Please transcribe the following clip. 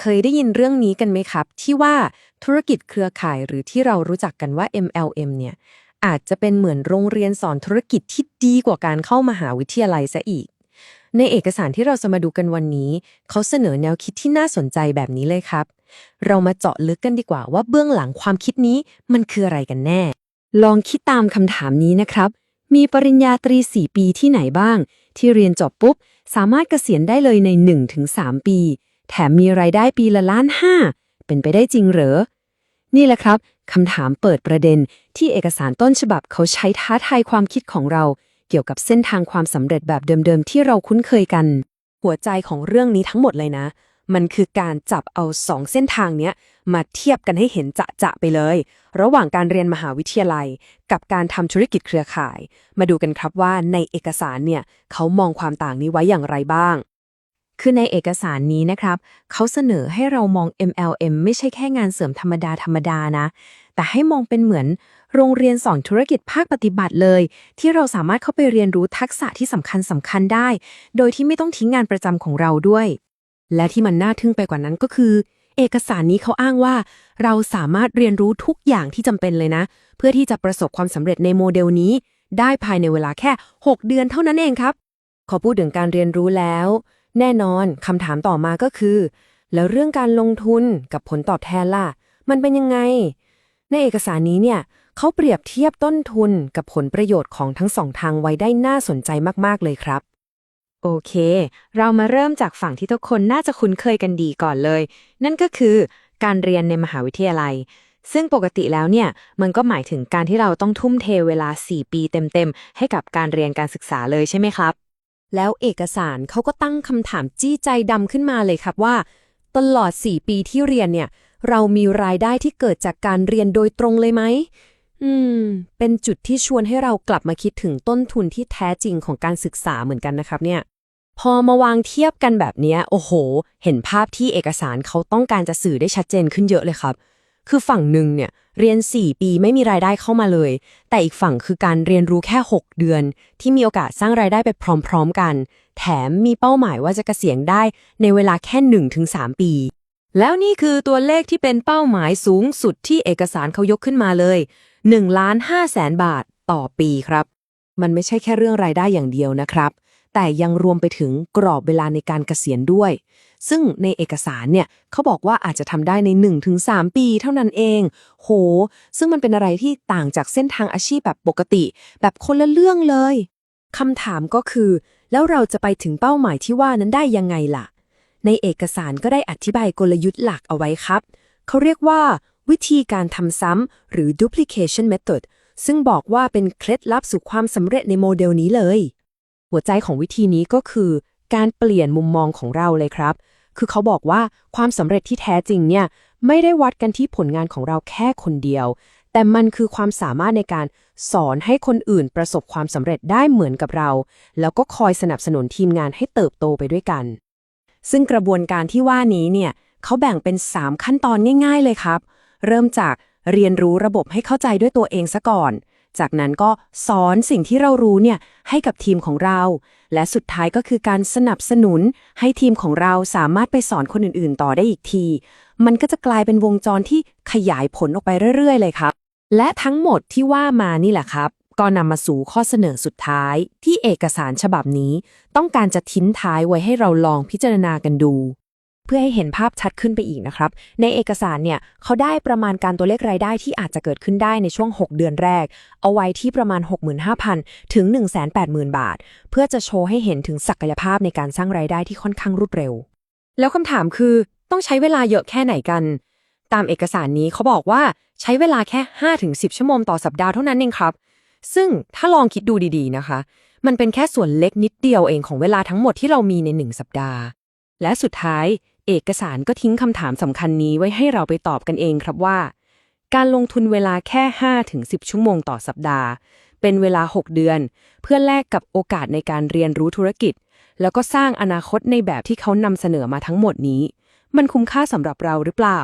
เคยได้ยินเรื่องนี้กันไหมครับ ที่ว่าธุรกิจเครือข่ายหรือที่เรารู้จักกันว่า MLM เนี่ยอาจจะเป็นเหมือนโรงเรียนสอนธุรกิจที่ดีกว่าการเข้ามหาวิทยาลัยซะอีก ในเอกสารที่เราจะมาดูกันวันนี้ เขาเสนอแนวคิดที่น่าสนใจแบบนี้เลยครับ เรามาเจาะลึกกันดีกว่าว่าเบื้องหลังความคิดนี้มันคืออะไรกันแน่ ลองคิดตามคำถามนี้นะครับ มีปริญญาตรี 4 ปีที่ไหนบ้าง ที่เรียนจบปุ๊บ สามารถเกษียณได้เลยใน 1-3 ปี แถมมีรายได้ปีละล้านห้า เป็นไปได้จริงเหรอ นี่แหละครับคำถามเปิดประเด็นที่เอกสารต้นฉบับเขาใช้ท้าทายความคิดของเรา เกี่ยวกับเส้นทางความสำเร็จแบบเดิมๆ ที่เราคุ้นเคยกัน หัวใจของเรื่องนี้ทั้งหมดเลยนะ มันคือการจับเอาสองเส้นทางเนี้ยมาเทียบกันให้เห็นจะจะๆไปเลย ระหว่างการเรียนมหาวิทยาลัย กับการทำธุรกิจเครือข่าย มาดูกันครับว่าในเอกสารเนี่ยเขามองความต่างนี้ไว้อย่างไรบ้าง คือในเอกสารนี้นะครับ เขาเสนอให้เรามอง MLM ไม่ใช่แค่งานเสริมธรรมดาธรรมดานะ แต่ให้มองเป็นเหมือนโรงเรียนสอนธุรกิจภาคปฏิบัติเลย ที่เราสามารถเข้าไปเรียนรู้ทักษะที่สำคัญสำคัญได้ โดยที่ไม่ต้องทิ้งงานประจำของเราด้วย และที่มันน่าทึ่งไปกว่านั้นก็คือ เอกสารนี้เขาอ้างว่า เราสามารถเรียนรู้ทุกอย่างที่จำเป็นเลยนะ เพื่อที่จะประสบความสำเร็จในโมเดลนี้ ได้ภายในเวลาแค่ 6 เดือนเท่านั้นเองครับ ขอพูดถึงการเรียนรู้แล้ว แน่นอนคำถามต่อมาก็คือ แล้วเรื่องการลงทุนกับผลตอบแทนล่ะ มันเป็นยังไง ในเอกสารนี้เนี่ยเขาเปรียบเทียบต้นทุนกับผลประโยชน์ของทั้งสองทางไว้ได้น่าสนใจมาก ๆ เลยครับ โอเค เรามาเริ่มจากฝั่งที่ทุกคนน่าจะคุ้นเคยกันดีก่อนเลย นั่นก็คือการเรียนในมหาวิทยาลัย ซึ่งปกติแล้วเนี่ย มันก็หมายถึงการที่เราต้องทุ่มเทเวลา 4 ปีเต็ม ๆ ให้กับการเรียนการศึกษาเลยใช่ไหมครับ แล้วเอกสารเขาก็ตั้งคำถามจี้ใจดำขึ้นมาเลยครับว่า ตลอด 4 ปีที่เรียนเนี่ย เรามีรายได้ที่เกิดจากการเรียนโดยตรงเลยไหม อืม เป็นจุดที่ชวนให้เรากลับมาคิดถึงต้นทุนที่แท้จริงของการศึกษาเหมือนกันนะครับเนี่ย พอมาวางเทียบกันแบบนี้โอ้โห เห็นภาพที่เอกสารเขาต้องการจะสื่อได้ชัดเจนขึ้นเยอะเลยครับ คือฝั่งหนึ่งเนี่ย เรียน 4 ปีไม่มีรายได้เข้ามาเลย แต่อีกฝั่งคือการเรียนรู้แค่ 6 เดือน ที่มีโอกาสสร้างรายได้ไปพร้อม ๆ กัน แถมมีเป้าหมายว่าจะเกษียณได้ในเวลาแค่ 1-3 ปี แล้วนี่คือตัวเลขที่เป็นเป้าหมายสูงสุดที่เอกสารเขายกขึ้นมาเลย1ล้าน5แสนบาทต่อปีครับ มันไม่ใช่แค่เรื่องรายได้อย่างเดียวนะครับ แต่ยังรวมไปถึงกรอบเวลาในการเกษียณด้วย ซึ่งในเอกสารเนี่ยเขาบอกว่าอาจจะทำได้ใน 1-3 ปีเท่านั้นเอง โห ซึ่งมันเป็นอะไรที่ต่างจากเส้นทางอาชีพแบบปกติ แบบคนละเรื่องเลยคำถามก็คือ แล้วเราจะไปถึงเป้าหมายที่ว่านั้นได้ยังไงล่ะ ในเอกสารก็ได้อธิบายกลยุทธ์หลักเอาไว้ครับเขาเรียกว่าวิธีการทำซ้ำหรือ duplication method ซึ่งบอกว่าเป็นเคล็ดลับสู่ความสำเร็จในโมเดลนี้เลย หัวใจของวิธีนี้ก็คือ การเปลี่ยนมุมมองของเราเลยครับ คือเขาบอกว่าความสำเร็จที่แท้จริงเนี่ยไม่ได้วัดกันที่ผลงานของเราแค่คนเดียว แต่มันคือความสามารถในการสอนให้คนอื่นประสบความสำเร็จได้เหมือนกับเรา แล้วก็คอยสนับสนุนทีมงานให้เติบโตไปด้วยกัน ซึ่งกระบวนการที่ว่านี้เนี่ยเขาแบ่งเป็น 3 ขั้นตอนง่าย ๆ เลยครับ เริ่มจากเรียนรู้ระบบให้เข้าใจด้วยตัวเองซะก่อน จากนั้นก็สอนสิ่งที่เรารู้เนี่ยให้กับทีมของเรา และสุดท้ายก็คือการสนับสนุน ให้ทีมของเราสามารถไปสอนคนอื่นๆ ต่อได้อีกที มันก็จะกลายเป็นวงจรที่ขยายผลออกไปเรื่อย ๆ เลยครับ และทั้งหมดที่ว่ามานี่แหละครับ ก็นำมาสู่ข้อเสนอสุดท้าย ที่เอกสารฉบับนี้ ต้องการจะทิ้งท้ายไว้ให้เราลองพิจารณากันดู เพื่อให้เห็นภาพชัดขึ้นไปอีกนะครับ ในเอกสารเนี่ยเขาได้ประมาณการตัวเลขรายได้ที่อาจจะเกิดขึ้นได้ในช่วง 6 เดือนแรก เอาไว้ที่ประมาณ 65,000 ถึง 180,000 บาท เพื่อจะโชว์ให้เห็นถึงศักยภาพในการสร้างรายได้ที่ค่อนข้างรวดเร็ว แล้วคำถามคือต้องใช้เวลาเยอะแค่ไหนกัน ตามเอกสารนี้เขาบอกว่าใช้เวลาแค่ 5-10 ชั่วโมงต่อสัปดาห์เท่านั้นเองครับ ซึ่งถ้าลองคิดดูดีๆนะคะ มันเป็นแค่ส่วนเล็กนิดเดียวเองของเวลาทั้งหมดที่เรามีในหนึ่งสัปดาห์ และสุดท้าย เอกสารก็ทิ้งคำถามสำคัญนี้ไว้ให้เราไปตอบกันเองครับว่า การลงทุนเวลาแค่ 5-10 ชั่วโมงต่อสัปดาห์ เป็นเวลา 6 เดือน เพื่อแลกกับโอกาสในการเรียนรู้ธุรกิจ แล้วก็สร้างอนาคตในแบบที่เขานำเสนอมาทั้งหมดนี้ มันคุ้มค่าสำหรับเราหรือเปล่า